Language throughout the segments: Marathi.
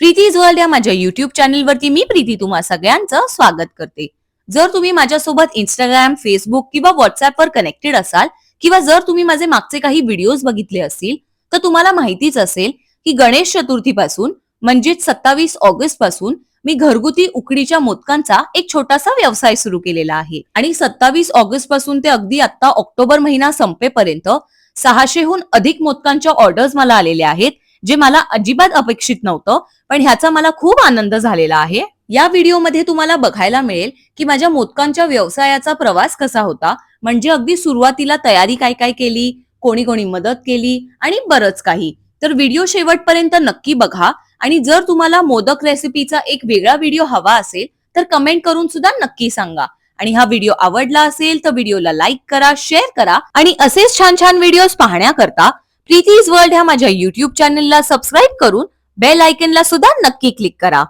प्रीतीज वर्ल्ड या माझ्या युट्यूब चॅनलवरती मी प्रीती तुम्हा सगळ्यांचं स्वागत करते. जर तुम्ही माझ्यासोबत इंस्टाग्राम फेसबुक किंवा व्हॉट्सअपवर कनेक्टेड असाल किंवा जर तुम्ही माझे मागचे काही व्हिडिओज बघितले असतील तर तुम्हाला माहितीच असेल की गणेश चतुर्थीपासून म्हणजेच सत्तावीस ऑगस्टपासून मी घरगुती उकडीच्या मोदकांचा एक छोटासा व्यवसाय सुरू केलेला आहे. आणि सत्तावीस ऑगस्टपासून ते अगदी आता ऑक्टोबर महिना संपेपर्यंत सहाशेहून अधिक मोदकांच्या ऑर्डर्स मला आलेल्या आहेत. जे मला अजिबात अपेक्षित नव्हतं पण ह्याचा मला खूप आनंद झालेला आहे. या व्हिडिओमध्ये तुम्हाला बघायला मिळेल की माझ्या मोदकांच्या व्यवसायाचा प्रवास कसा होता म्हणजे अगदी सुरुवातीला तयारी काय काय केली कोणी कोणी मदत केली आणि बरंच काही. तर व्हिडिओ शेवटपर्यंत नक्की बघा आणि जर तुम्हाला मोदक रेसिपीचा एक वेगळा व्हिडिओ हवा असेल तर कमेंट करून सुद्धा नक्की सांगा. आणि हा व्हिडिओ आवडला असेल तर व्हिडिओला लाईक करा शेअर करा आणि असेच छान छान व्हिडिओज पाहण्याकरता प्रीतीज वर्ल्ड ह्या माझ्या युट्यूब चॅनलला सबस्क्राईब करून बेल आयकनला सुद्धा नक्की क्लिक करा.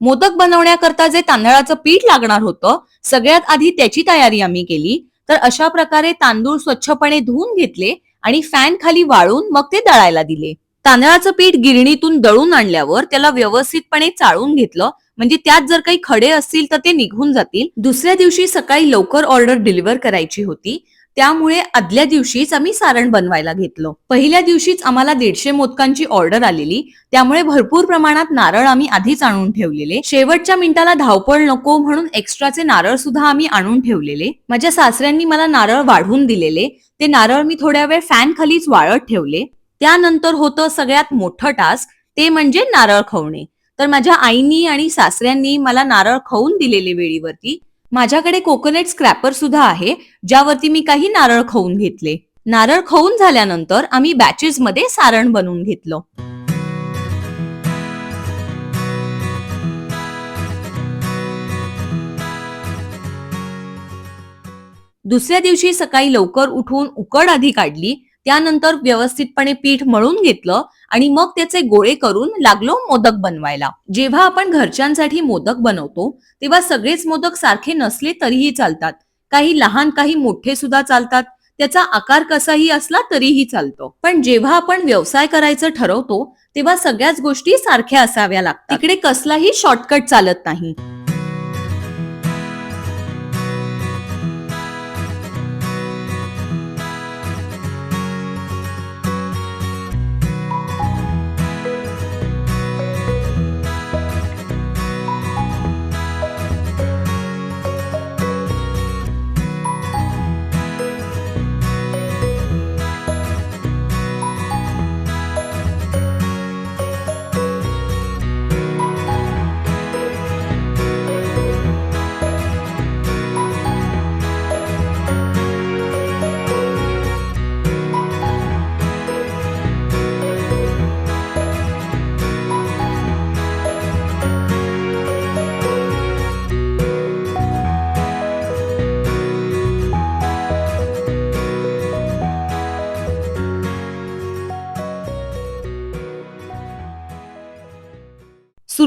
मोदक बनवण्याकरता जे तांदळाचं पीठ लागणार होतं सगळ्यात आधी त्याची तयारी आम्ही केली. तर अशा प्रकारे तांदूळ स्वच्छपणे धुवून घेतले आणि फॅन खाली वाळून मग ते दळायला दिले. तांदळाचं पीठ गिरणीतून दळून आणल्यावर त्याला व्यवस्थितपणे चाळून घेतलं. म्हणजे त्यात जर काही खडे असतील तर ते निघून जातील. दुसऱ्या दिवशी सकाळी लवकर ऑर्डर डिलिव्हर करायची होती. त्यामुळे आदल्या दिवशीच आम्ही सारण बनवायला घेतलं. पहिल्या दिवशीच आम्हाला दीडशे मोदकांची ऑर्डर आलेली. त्यामुळे भरपूर प्रमाणात नारळ आम्ही आधीच आणून ठेवलेले. शेवटच्या मिनिटाला धावपळ नको म्हणून एक्स्ट्राचे नारळ सुद्धा आम्ही आणून ठेवलेले. माझ्या सासऱ्यांनी मला नारळ वाढवून दिलेले. ते नारळ मी थोड्या वेळ फॅन खालीच वाळत ठेवले. त्यानंतर होतं सगळ्यात मोठं टास्क ते म्हणजे नारळ खवणे तर माझ्या आईनी आणि सासऱ्यांनी मला नारळ खवून दिलेले वेळीवरती. माझ्याकडे कोकोनट स्क्रॅपर सुद्धा आहे ज्यावरती मी काही नारळ खवून घेतले. नारळ खवून झाल्यानंतर आम्ही बॅचेस मध्ये सारण बनवून घेतलं. दुसऱ्या दिवशी सकाळी लवकर उठून उकड आधी काढली त्यानंतर व्यवस्थितपणे पीठ मळून घेतलं आणि मग त्याचे गोळे करून लागलो मोदक बनवायला. जेव्हा आपण घरच्यांसाठी मोदक बनवतो तेव्हा सगळेच मोदक सारखे नसले तरीही चालतात. काही लहान काही मोठे सुद्धा चालतात. त्याचा आकार कसाही असला तरीही चालतो. पण जेव्हा आपण व्यवसाय करायचं ठरवतो तेव्हा सगळ्याच गोष्टी सारख्या असाव्या लागतात. तिकडे कसलाही शॉर्टकट चालत नाही.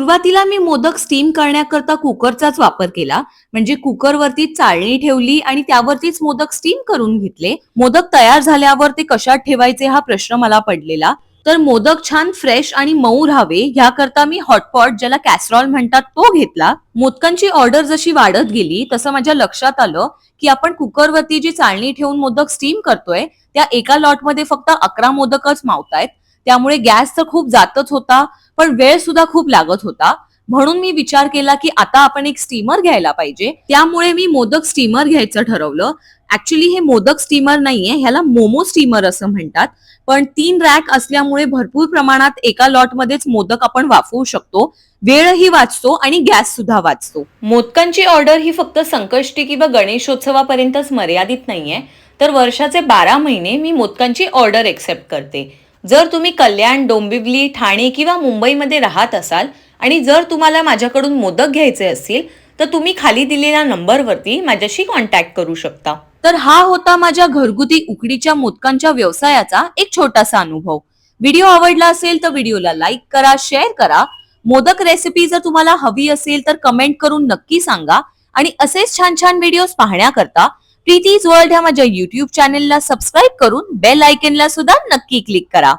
सुरुवातीला मी मोदक स्टीम करण्याकरता कुकरचाच वापर केला. म्हणजे कुकरवरती चाळणी ठेवली आणि त्यावरतीच मोदक स्टीम करून घेतले. मोदक तयार झाल्यावर ते कशात ठेवायचे हा प्रश्न मला पडलेला. तर मोदक छान फ्रेश आणि मऊ राहावे ह्याकरता मी हॉटपॉट ज्याला कॅसरॉल म्हणतात तो घेतला. मोदकांची ऑर्डर जशी वाढत गेली तसं माझ्या लक्षात आलं की आपण कुकरवरती जी चाळणी ठेवून मोदक स्टीम करतोय त्या एका लॉटमध्ये फक्त अकरा मोदकच मावतायत. त्यामुळे गॅस तर खूप जातच होता पण वेळ सुद्धा खूप लागत होता. म्हणून मी विचार केला की आता आपण एक स्टीमर घ्यायला पाहिजे. त्यामुळे मी मोदक स्टीमर घ्यायचं ठरवलं. ऍक्च्युली हे मोदक स्टीमर नाहीये ह्याला मोमो स्टीमर असं म्हणतात. पण तीन रॅक असल्यामुळे भरपूर प्रमाणात एका लॉटमध्येच मोदक आपण वाफवू शकतो. वेळही वाचतो आणि गॅस सुद्धा वाचतो. मोदकांची ऑर्डर ही फक्त संकष्टी किंवा गणेशोत्सवापर्यंतच मर्यादित नाहीये. तर वर्षाचे बारा महिने मी मोदकांची ऑर्डर एक्सेप्ट करते. जर तुम्ही कल्याण डोंबिवली ठाणे किंवा मुंबईमध्ये राहत असाल आणि जर तुम्हाला माझ्याकडून मोदक घ्यायचे असतील तर तुम्ही खाली दिलेल्या नंबरवरती माझ्याशी कॉन्टॅक्ट करू शकता. तर हा होता माझ्या घरगुती उकडीच्या मोदकांच्या व्यवसायाचा एक छोटासा अनुभव. व्हिडिओ आवडला असेल तर व्हिडिओला लाईक करा शेअर करा. मोदक रेसिपी जर तुम्हाला हवी असेल तर कमेंट करून नक्की सांगा आणि असेच छान छान व्हिडिओज पाहण्याकरता प्रीतीज वर्ल्ड ह्या माझ्या युट्यूब चॅनेलला सबस्क्राईब करून बेल आयकनला सुद्धा नक्की क्लिक करा.